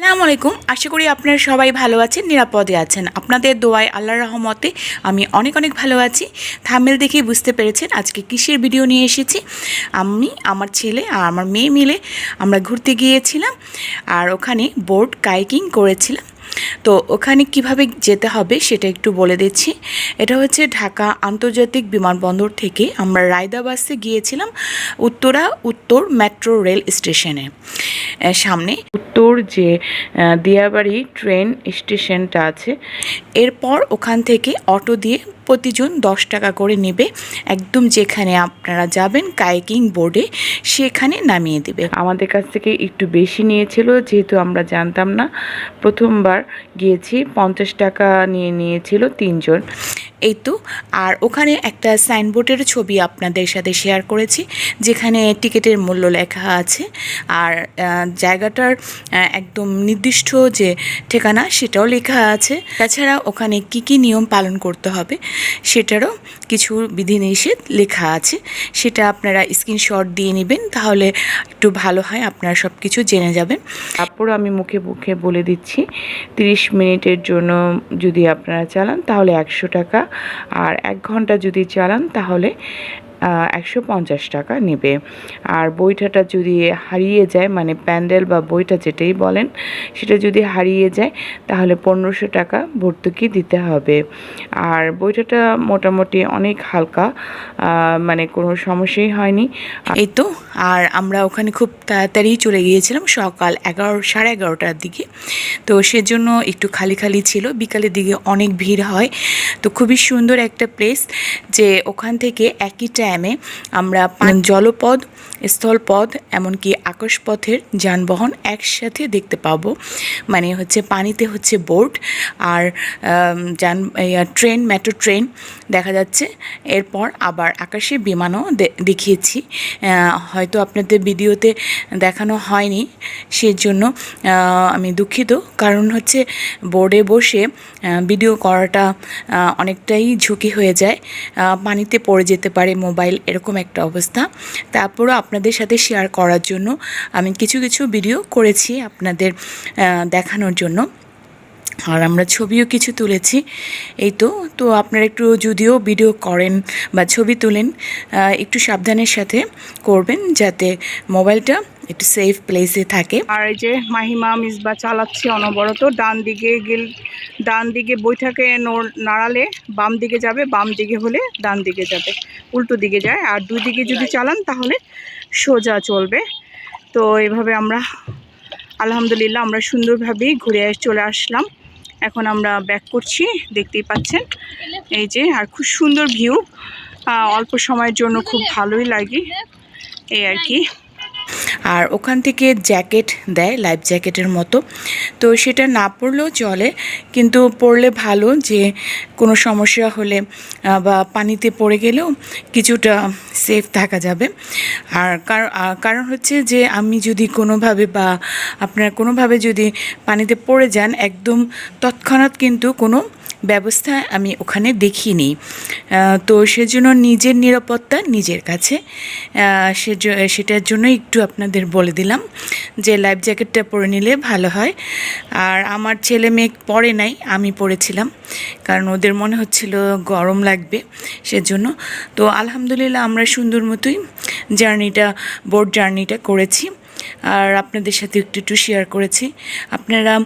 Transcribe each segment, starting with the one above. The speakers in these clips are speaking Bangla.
আসসালামু আলাইকুম। আশা করি আপনারা সবাই ভালো আছেন, নিরাপদে আছেন। আপনাদের দোয়ায় আল্লাহর রহমতে আমি অনেক অনেক ভালো আছি। থামেল দেখেই বুঝতে পেরেছেন, আজকে কিসের ভিডিও নিয়ে এসেছি। আমি, আমার ছেলে আর আমার মেয়ে মিলে আমরা ঘুরতে গিয়েছিলাম আর ওখানে বোর্ড কাইকিং করেছিলাম। তো ওখানে কীভাবে যেতে হবে সেটা একটু বলে দিচ্ছি। এটা হচ্ছে ঢাকা আন্তর্জাতিক বিমানবন্দর থেকে আমরা রায়দাবাসে গিয়েছিলাম উত্তরা উত্তর মেট্রো রেল স্টেশনে। সামনে উত্তর যে দিয়াবাড়ি ট্রেন স্টেশনটা আছে, এরপর ওখান থেকে অটো দিয়ে প্রতিজন দশ টাকা করে নেবে। একদম যেখানে আপনারা যাবেন কাইকিং বোর্ডে সেখানে নামিয়ে দেবে। আমাদের কাছ থেকে একটু বেশি নিয়েছিল, যেহেতু আমরা জানতাম না। প্রথমবার গিয়েছি, পঞ্চাশ টাকা নিয়ে নিয়েছিল তিনজন। এই তো, আর ওখানে একটা সাইনবোর্ডের ছবি আপনাদের সাথে শেয়ার করেছি, যেখানে টিকিটের মূল্য লেখা আছে। আর জায়গাটার একদম নির্দিষ্ট যে ঠিকানা সেটাও লেখা আছে। তাছাড়া ওখানে কি কি নিয়ম পালন করতে হবে সেটারও কিছু বিধিনিষেধ লেখা আছে। সেটা আপনারা স্ক্রিনশট দিয়ে নেবেন, তাহলে একটু ভালো হয়, আপনারা সব কিছু জেনে যাবেন। তারপর আমি মুখে মুখে বলে দিচ্ছি, তিরিশ মিনিটের জন্য যদি আপনারা চালান, তাহলে একশো টাকা। আর এক ঘণ্টা যদি চালান, তাহলে একশো পঞ্চাশ টাকা নেবে। আর বইটাটা যদি হারিয়ে যায় মানে প্যান্ডেল বা বইটা যেটাই বলেন, সেটা যদি হারিয়ে যায়, তাহলে পনেরোশো টাকা ভর্তুকি দিতে হবে। আর বইটাটা মোটামুটি অনেক হালকা মানে কোনো সমস্যাই হয়নি। এই তো, আর আমরা ওখানে খুব তাড়াতাড়ি চলে গিয়েছিলাম সকাল এগারো, সাড়ে এগারোটার দিকে। তো সেজন্য একটু খালি খালি ছিল। বিকালের দিকে অনেক ভিড় হয়। তো খুবই সুন্দর একটা প্লেস যে ওখান থেকে একই টাইমে আমরা পা- জলপথ, স্থলপথ, এমনকি আকাশপথের যানবাহন একসাথে দেখতে পাবো। মানে হচ্ছে পানিতে হচ্ছে বোট আর যান ট্রেন, মেট্রো ট্রেন দেখা যাচ্ছে। এরপর আবার আকাশে বিমানও দেখিয়েছি। হয়তো আপনাদের ভিডিওতে দেখানো হয়নি, সেজন্য আমি দুঃখিত। কারণ হচ্ছে বোর্ডে বসে ভিডিও করাটা অনেকটাই ঝুঁকি হয়ে যায়। পানিতে পড়ে যেতে পারে মোবাইল এরকম একটা অবস্থা। তারপরও আপনাদের সাথে শেয়ার করার জন্য আমি কিছু কিছু ভিডিও করেছি আপনাদের দেখানোর জন্য। আর আমরা ছবিও কিছু তুলেছি। এই তো তো আপনারা একটু যদিও ভিডিও করেন বা ছবি তোলেন একটু সাবধানের সাথে করবেন যাতে মোবাইলটা একটু সেফ প্লেসে থাকে। আর এই যে মাহিমা, মিসবা চালাচ্ছে অনবরত, ডান দিকে গেল, ডান দিকে নড়- নাড়ালে বাম দিকে যাবে, বাম দিকে হলে ডান দিকে যাবে। উল্টো দিকে যায়, আর দুই দিকে যদি চালান তাহলে সোজা চলবে। তো এভাবে আমরা, আলহামদুলিল্লাহ আমরা সুন্দরভাবেই ঘুরে চলে আসলাম। এখন আমরা ব্যাক করছি, দেখতেই পাচ্ছেন। এই যে, আর খুব সুন্দর ভিউ অল্প সময়ের জন্য খুব ভালোই লাগে। এই আর কি। আর ওখান থেকে জ্যাকেট দেয়, লাইফ জ্যাকেটের মতো। তো সেটা না পরলেও চলে, কিন্তু পরলে ভালো যে কোনো সমস্যা হলে বা পানিতে পড়ে গেলেও কিছুটা সেফ থাকা যাবে। আর কার- আর কারণ হচ্ছে যে আমি যদি কোনোভাবে বা আপনারা কোনোভাবে যদি পানিতে পড়ে যান, একদম তৎক্ষণাৎ কিন্তু কোনো ব্যবস্থা আমি ওখানে দেখিনি। তো সেজন্য নিজের নিরাপত্তা নিজের কাছে। সেজ- সেটার জন্য একটু আপনাদের বলে দিলাম যে লাইফ জ্যাকেটটা পরে নিলে ভালো হয়। আর আমার ছেলে মেয়ে পরে নাই, আমি পরেছিলাম। কারণ ওদের মনে হচ্ছিল গরম লাগবে সেজন্য। তো আলহামদুলিল্লাহ আমরা সুন্দর মতোই জার্নিটা বোট জার্নিটা করেছি। আর আপনাদের সাথে একটু একটু শেয়ার করেছি। আপনারা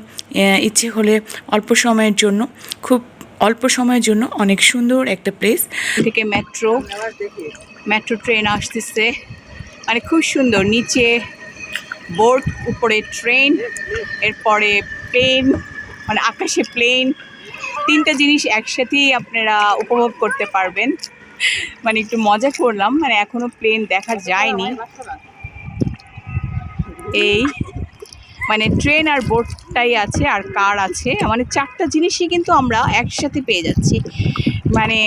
ইচ্ছে হলে অল্প সময়ের জন্য, খুব অল্প সময়ের জন্য অনেক সুন্দর একটা প্লেস থেকে মেট্রো মেট্রো ট্রেন আসতেছে। মানে খুব সুন্দর, নিচে বোট উপরে ট্রেন এরপরে প্লেন মানে আকাশে প্লেন তিনটা জিনিস একসাথেই আপনারা উপভোগ করতে পারবেন। মানে একটু মজা করলাম মানে এখনও প্লেন দেখা যায়নি। এই মানে ট্রেন আর বোটটাই আছে আর কার আছে। মানে চারটা জিনিসই কিন্তু আমরা একসাথে পেয়ে যাচ্ছি। মানে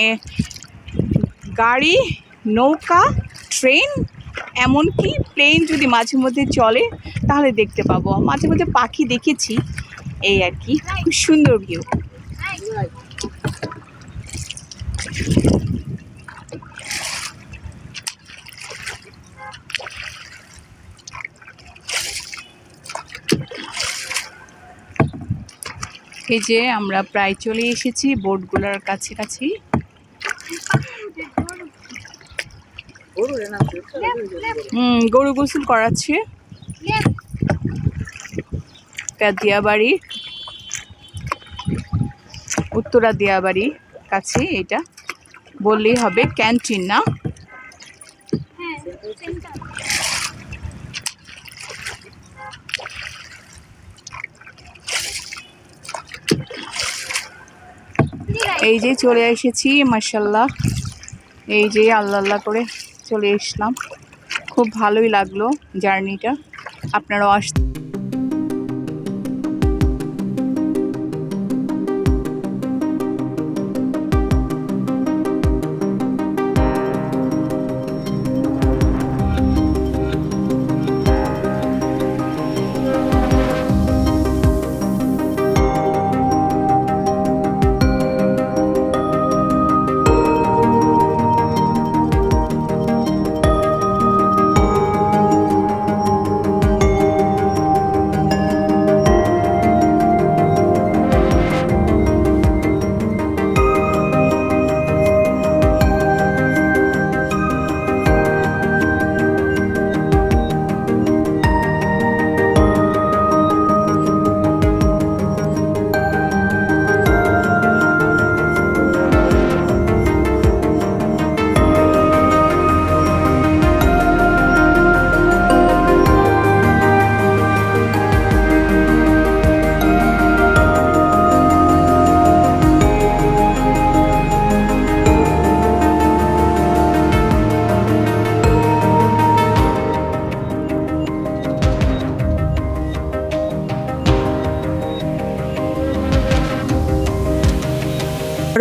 গাড়ি, নৌকা ট্রেন এমনকি প্লেন যদি মাঝে মধ্যে চলে, তাহলে দেখতে পাবো। মাঝে মধ্যে পাখি দেখেছি, এই আর কি। খুব সুন্দর ভিউ এই যে আমরা প্রায় চলে এসেছি বোটগুলোর কাছে কাছে হুম, গরু গোসল করাচ্ছে। দিয়াবাড়ি। উত্তরা দিয়াবাড়ি কাছে এটা। বললেই হবে, ক্যান্টিন না? এই যে চলে এসেছি মার্শাল্লাহ এই যে আল্লাহ আল্লাহ করে চলে এসলাম। খুব ভালোই লাগল জার্নিটা। আপনারাও আস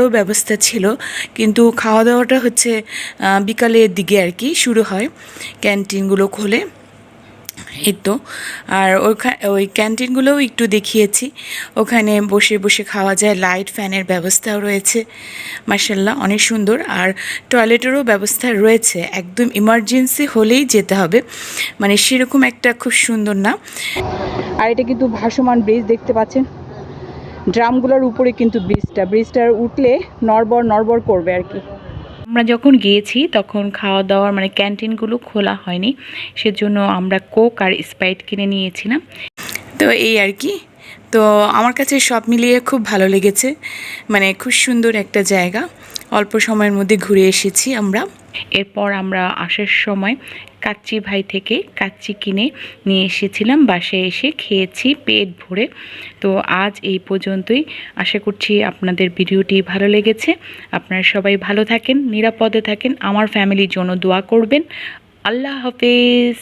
আরও ব্যবস্থা ছিল, কিন্তু খাওয়া দাওয়াটা হচ্ছে বিকালের দিকে আর কি শুরু হয়। ক্যান্টিনগুলো খোলে। এই তো। আর ওই ক্যান্টিনগুলোও একটু দেখিয়েছি। ওখানে বসে বসে খাওয়া যায়। লাইট ফ্যানের ব্যবস্থাও রয়েছে। মার্শাল্লাহ অনেক সুন্দর। আর টয়লেটেরও ব্যবস্থা রয়েছে। একদম ইমার্জেন্সি হলেই যেতে হবে। মানে সেরকম একটা খুব সুন্দর না। আর এটা কিন্তু ভাসমান ব্রিজ দেখতে পাচ্ছেন। ড্রামগুলোর উপরে কিন্তু ব্রিজটা ব্রিজটা উঠলে নড়বড় নড়বড় করবে আর কি। আমরা যখন গিয়েছি তখন খাওয়া দাওয়ার মানে ক্যান্টিনগুলো খোলা হয়নি। সেজন্য আমরা কোক আর স্প্রাইট কিনে নিয়েছিলাম। তো এই আর কি। তো আমার কাছে সব মিলিয়ে খুব ভালো লেগেছে। মানে খুব সুন্দর একটা জায়গা। অল্প সময়ের মধ্যে ঘুরে এসেছি আমরা। এরপর আমরা আসার সময় কাচ্চি ভাই থেকে কাচ্চি কিনে নিয়ে এসেছিলাম, বাসায় এসে খেয়েছি পেট ভরে। তো আজ এই পর্যন্তই। আশা করছি আপনাদের ভিডিওটি ভালো লেগেছে। আপনারা সবাই ভালো থাকেন, নিরাপদে থাকেন। আমার ফ্যামিলির জন্য দোয়া করবেন। আল্লাহ হাফেজ।